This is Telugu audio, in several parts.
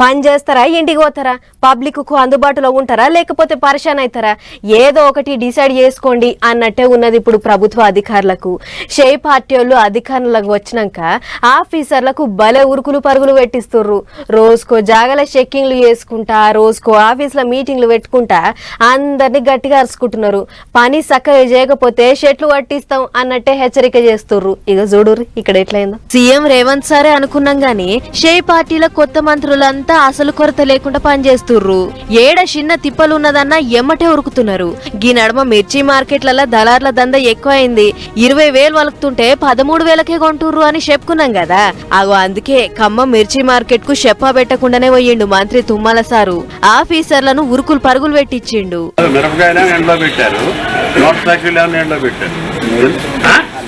పని చేస్తారా? ఇంటికి పోతారా? పబ్లిక్కు అందుబాటులో ఉంటారా? లేకపోతే పరిశాన్ అవుతారా ఏదో ఒకటి డిసైడ్ చేసుకోండి అన్నట్టే ఉన్నది ఇప్పుడు ప్రభుత్వ అధికారులకు. షే పార్టీ వాళ్ళు అధికారులకు వచ్చినాక ఆఫీసర్లకు భలే ఉరుకులు పరుగులు పెట్టిస్తుర్రు. రోజుకో జాగల చెక్కింగ్లు చేసుకుంటా రోజుకో ఆఫీసులో మీటింగ్లు పెట్టుకుంటా అందరినీ గట్టిగా అరుచుకుంటున్నారు. పని చక్కగా చేయకపోతే షెట్లు పట్టిస్తాం అన్నట్టే హెచ్చరిక చేస్తుర్రు. ఇక చూడు ఇక్కడ ఎట్లయిందో. సీఎం రేవంత్ సారే అనుకున్నాం గానీ షే పార్టీల కొత్త మంత్రులంతా అసలు కొరత లేకుండా పనిచేస్తుర్రు. ఏడ చిన్న తిప్పలు ఉన్నదన్నా ఎమ్మటే ఉరుకుతున్నారు. గీ నడమ మిర్చి మార్కెట్లలో దళార్ల దంద ఎక్కువైంది. ఇరవై వేలు వలుకుతుంటే పదమూడు వేలకే కొంటుర్రు అని చెప్పుకున్నాం కదా అగో అందుకే ఖమ్మం మిర్చి మార్కెట్కు చెప్పా పెట్టకుండానే పోయిండు మంత్రి తుమ్మల సారు. ఆఫీసర్లను ఉరుకులు పరుగులు పెట్టించిండు?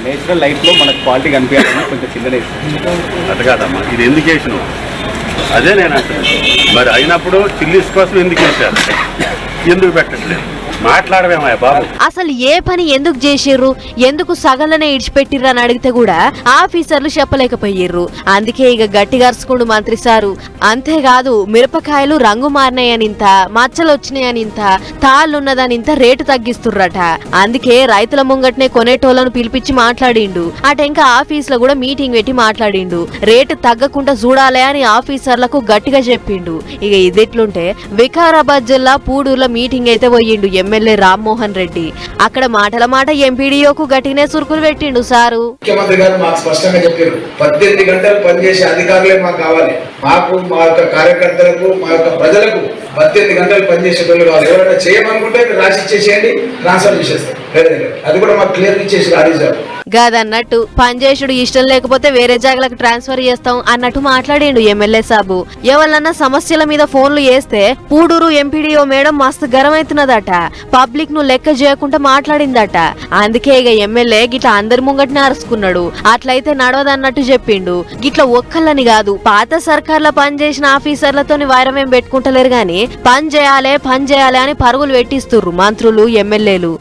నేచురల్ లైట్లో మనకు క్వాలిటీ కనిపించాలని కొంచెం చిన్నది అది కాదమ్మా. ఇది ఎందుకు వేసినావు? అదే నేను అంటున్నాను మరి అయినప్పుడు చిల్లీస్ కోసం ఎందుకు వేశారు? ఎందుకు పెట్టట్లేదు? మాట్లాడవేమయ్య బాబు. అసలు ఏ పని ఎందుకు చేసిర్రు? ఎందుకు సగలనే ఇడిచిపెట్టిర్రు అని అడిగితే కూడా ఆఫీసర్లు చెప్పలేకపోయిర్రు. అందుకే ఇక గట్టిగా అరుచుకుండు మంత్రి సారు. అంతేకాదు మిరపకాయలు రంగు మారినాయనింత మచ్చలు వచ్చినాయనింత తాళ్ళున్నదనింత రేటు తగ్గిస్తుర్రట. అందుకే రైతుల ముంగట్నే కొనేటోళ్ళను పిలిపించి మాట్లాడిండు. అట ఇంకా ఆఫీస్లో కూడా మీటింగ్ పెట్టి మాట్లాడిండు. రేటు తగ్గకుండా చూడాలి అని ఆఫీసర్లకు గట్టిగా చెప్పిండు. ఇక ఇదిట్లుంటే వికారాబాద్ జిల్లా పూడూరులో మీటింగ్ అయితే పోయిండు ఎమ్మెల్యే రామ్మోహన్ రెడ్డి. అక్కడ మాటల మాట ఎంపీడీఓకు గట్టినే సురుకులు పెట్టిండు సారు. ముఖ్యమంత్రి గారు మాకు స్పష్టంగా చెప్పారు పద్దెనిమిది గంటలు పనిచేసే అధికారులే మాకు కావాలి. మాకు మా యొక్క కార్యకర్తలకు మా యొక్క ప్రజలకు పద్దెనిమిది గంటలు పనిచేసే వాళ్ళు కావాలి. ఎవరైనా చేయమనుకుంటే రాసి ఇచ్చేసేయండి ట్రాన్స్ఫర్ చేసేస్తారు అది కూడా మాకు క్లియర్ ఇచ్చేసి ఆదేశాలు గాదన్నట్టు పంజేషుడు ఇష్టం లేకపోతే వేరే జాగలకు ట్రాన్స్ఫర్ చేస్తాం అన్నట్టు మాట్లాడిండు ఎమ్మెల్యే సాబు. ఎవరన్నా సమస్యల మీద ఫోన్లు చేస్తే పూడూరు ఎంపీడీఓ మేడం మస్తు గరమైతున్నదట పబ్లిక్ను లెక్క చేయకుండా మాట్లాడిందట. అందుకే ఇక ఎమ్మెల్యే గిట్ల అందరి ముంగటిని అరుచుకున్నాడు అట్లయితే నడవదన్నట్టు చెప్పిండు. గిట్ల ఒక్కళ్ళని కాదు పాత సర్కార్ల పనిచేసిన ఆఫీసర్లతోని వైరమేం పెట్టుకుంటలేరు గాని పని చేయాలే పని చేయాలే అని పరుగులు పెట్టిస్తుర్రు మంత్రులు ఎమ్మెల్యేలు.